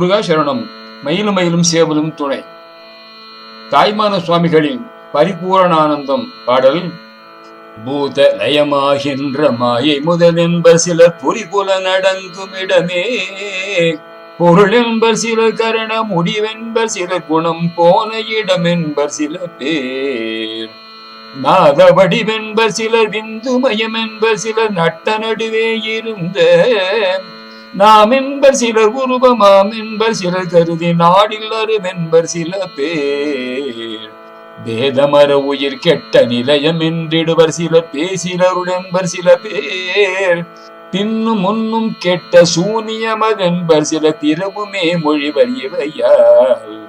முருகா சரணம் மயிலும் மயிலும் சேவலும் துணை. தாய்மான சுவாமிகளின் பரிபூரணானந்தம் பாடல் பூத லயமாகின்ற மாயை முதலென்பர் சிலர் புரிபுல நடங்கும் இடமே பொருள் என்பர் சிலர் கரண முடிவென்பர் சிலர் குணம் போன இடம் என்பர் சில பேர். நாத வடிவென்பர் சிலர் விந்துமயம் என்பர் சிலர் நட்ட நடுவே இருந்த நாம் என்பர் சிலர் உருவமாம் என்பர் சிலர் கருதி நாடில் அருவென்பர் சில பேர். வேதமர உயிர் கெட்ட நிலையம் என்றிடுவர் சில பேசிலருள் என்பர் சில பேர். பின்னும் முன்னும் கெட்ட சூனியமதென்பர் சில பிறவுமே மொழிவர் இவையால்.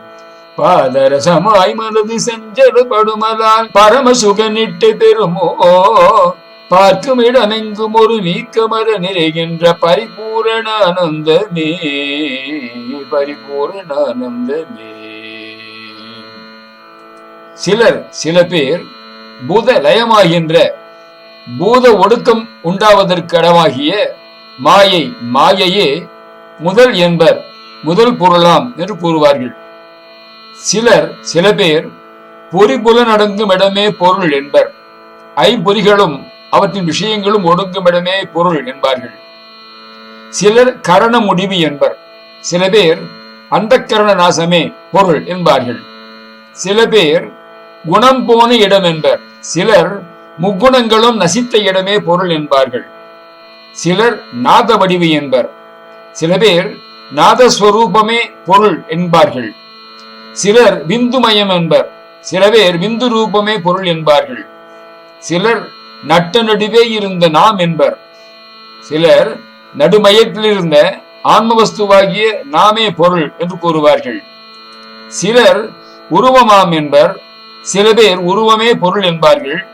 பாதரசமாய் மனது செஞ்சது படுமதால் பரமசுகனிட்டு பெறுமோ பார்க்கும் இடமெங்கும் ஒரு நீக்கமர நிறைகின்ற பரிபூரணானந்தமே பரிபூரணானந்தமே சிலர் சில பேர் பூத லயமாகின்ற பூத ஒடுக்கம் உண்டாவதற்கு இடமாகிய மாயை மாயையே முதல் என்பர் முதல் பொருளாம் என்று கூறுவார்கள். சிலர் சில பேர் பொறிபுலன் அடங்கும் இடமே பொருள் என்பர். ஐம்பொறிகளும் அவற்றின் விஷயங்களும் ஒடுக்குமிடமே பொருள் என்பார்கள். சிலர் கரண முடிவு என்பர் சில பேர் அந்த கரண நாசமே பொருள் என்பார்கள். சில பேர் குணம் போன இடம் என்பர் சிலர் முக்குணங்களும் நசித்த இடமே பொருள் என்பார்கள். சிலர் நாத வடிவு என்பர் சில பேர் நாதஸ்வரூபமே பொருள் என்பார்கள். சிலர் விந்துமயம் என்பர் சில பேர் விந்து ரூபமே பொருள் என்பார்கள். சிலர் நட்ட நடுவே இருந்த நாம் என்பர். சிலர் நடுமயத்தில் இருந்த ஆன்மவஸ்துவாகிய நாமே பொருள் என்று கூறுவார்கள். சிலர் உருவமாம் என்பர் சில பேர் உருவமே பொருள் என்பார்கள்.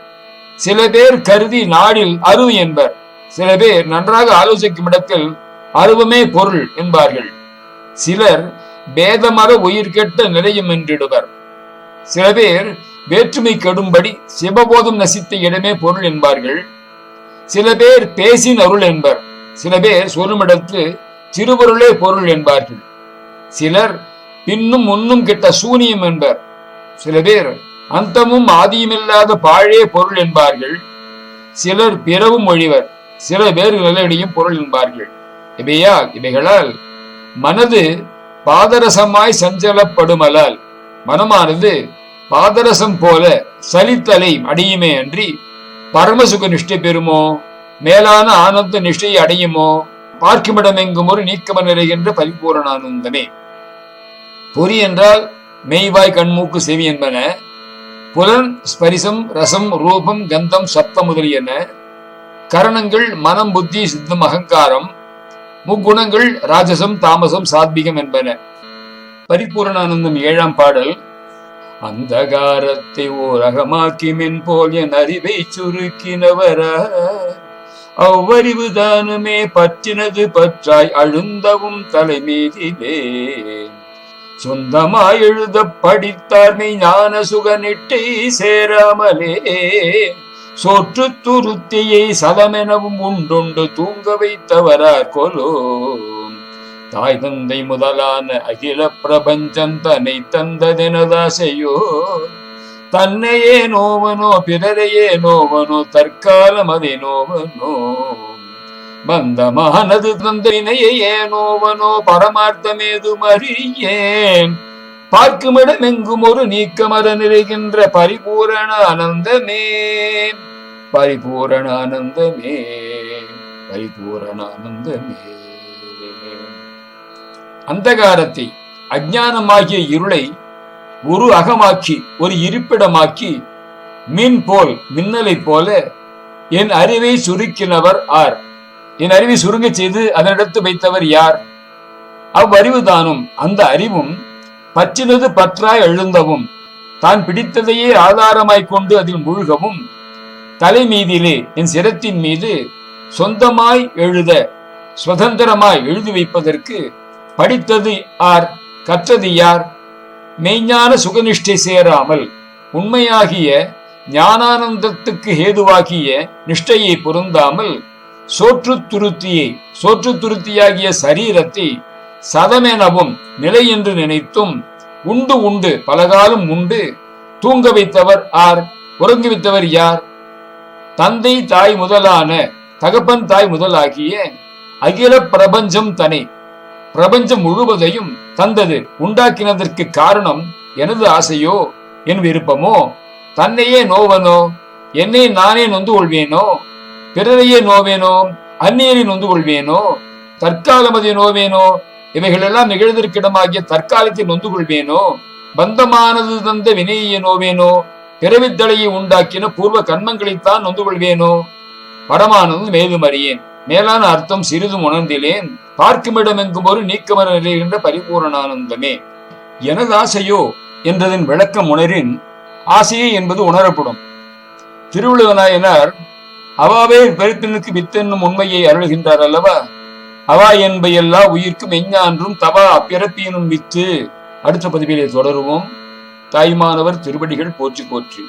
சில பேர் கருதி நாடில் அருவு என்பர் சில பேர் நன்றாக ஆலோசிக்கும் இடத்தில் அருவமே பொருள் என்பார்கள். சிலர் பேதமர உயிர் கெட்ட நிலையம் என்றிடுவர் சில பேர் வேற்றுமை கெடும்படி சிவபோதம் நசித்த இடமே பொருள் என்பார்கள். சில பேர் பேசின் அருள் என்பர் சில பேர் சொல்லுமிடத்து திருவருளே பொருள் என்பார்கள். சிலர் பின்னும் முன்னும் கிட்ட சூனியம் என்பர் சில பேர் அந்தமும் ஆதியுமில்லாத பாழே பொருள் என்பார்கள். சிலர் பிறவும் மொழிவர் சில பேர் நிலையடியும் பொருள் என்பார்கள். இவையால் இவைகளால் மனது பாதரசமாய் சஞ்சலப்படுமலால் மனமானது பாதரசம் போல சலித்தலை அடையுமே அன்றி பரமசுக நிஷ்டை பெறுமோ? மேலான ஆனந்த நிஷ்டையை அடையுமோ? பார்க்குமிடமெங்கும் ஒரு நீக்கம நிறைகின்ற பரிபூரணானந்தமே. பொறி என்றால் மெய்வாய் கண்மூக்கு செவி என்பன புலன் ஸ்பரிசம் ரசம் ரூபம் கந்தம் சப்தம் முதலியன. கரணங்கள் மனம் புத்தி சித்தம் அகங்காரம் முக்குணங்கள் ராஜசம் தாமசம் சாத்விகம் என்பன. பரிபூரணானந்தம் ஏழாம் பாடல். அந்தகாரத்தை ஓர் அகமாக்கி மென் போல் என் அறிவை சுருக்கினவரா அவ்வறிவு தானுமே பற்றினது பற்றாய் அழுந்தவும் தலைமீதிலே சொந்தமாய் எழுத படித்தார்மை ஞான சுகனிட்டை சேராமலே. சோற்று துருத்தியை சதமெனவும் உண்டுண்டு தூங்க வைத்தவரார் கொலோ. தாய் தந்தை முதலான அகில பிரபஞ்சம் தன்னை தந்ததெனதாசையோ. தன்னையே நோவனோ பிறரையே நோவனோ தற்காலம் அதை நோவனோ. பந்தமானது தந்தனையே நோவனோ பரமார்த்தமேது அறியேன். பார்க்குமிடம் எங்கும் ஒரு நீக்கமர நிறைகின்ற பரிபூரண ஆனந்தமே. பரிபூரண ஆனந்தமே பரிபூரண ஆனந்தமே. அந்தகாரத்தை அஜானமாகிய இருளை ஒரு அகமாக்கி ஒரு இருப்பிடமாக்கி மின் போல் மின்னலை போல என் அறிவை சுருக்கினவர் ஆர். என் அறிவை சுருங்க செய்து அதனிடத்து வைத்தவர் யார்? அவ்வறிவு தானும் அந்த அறிவும் பற்றினது பற்றாய் எழுந்தவும் தான் பிடித்ததையே ஆதாரமாய் கொண்டு அதில் மூழ்கவும் தலை மீதிலே என் சிரத்தின் மீது சொந்தமாய் எழுத சுதந்திரமாய் எழுதி வைப்பதற்கு படித்தது ஆர் கற்றது யார்? மெய்ஞான சுகனிஷ்டை சேராமல் உண்மையாகிய ஞானானந்தத்துக்கு ஹேதுவாகிய நிஷ்டையை பொருந்தாமல் சோற்று துருத்தியை சோற்று துருத்தியாகிய சரீரத்தை சதமெனவும் நிலை என்று நினைத்தும் உண்டு உண்டு பலகாலம் உண்டு தூங்க வைத்தவர் ஆர் உறங்கி வைத்தவர் யார்? தந்தை தாய் முதலான தகப்பன் தாய் முதலாகிய அகில பிரபஞ்சம் தனி பிரபஞ்சம் முழுவதையும் தந்தது உண்டாக்கினதற்கு காரணம் எனது ஆசையோ என் விருப்பமோ? தன்னையே நோவனோ? என்னை நானே நொந்து கொள்வேனோ? பிறரையே நோவேனோ? அந்நியரை நொந்து கொள்வேனோ? தற்காலமதி நோவேனோ? இவைகளெல்லாம் நிகழ்ந்திருக்கிடமாகிய தற்காலத்தை நொந்து கொள்வேனோ? பந்தமானது தந்த வினையை நோவேனோ? பிறவித்தலையை உண்டாக்கின பூர்வ கண்மங்களைத்தான் நொந்து கொள்வேனோ? படமானது மேலும் அறியேன். மேலான அர்த்தம் சிறிதும் உணர்ந்திலேன் பார்க்குமிடம் எங்கும் ஒரு நீக்கமர நிலைகின்ற பரிபூரணானந்தமே. எனது ஆசையோ என்றதன் விளக்கம் உணரின் ஆசையே என்பது உணரப்படும். திருவள்ளுவநாயனார் அவாவே பெருத்தினுக்கு வித்தென்னும் உண்மையை அருள்கின்றார் அல்லவா? அவா என்பையெல்லா உயிர்க்கும் எஞ்ஞான்றும் தவா அப்பிறப்பியனும் வித்து அடுத்த பதிவிலே தொடருவோம். தாய்மானவர் திருவடிகள் போற்றி போற்றி.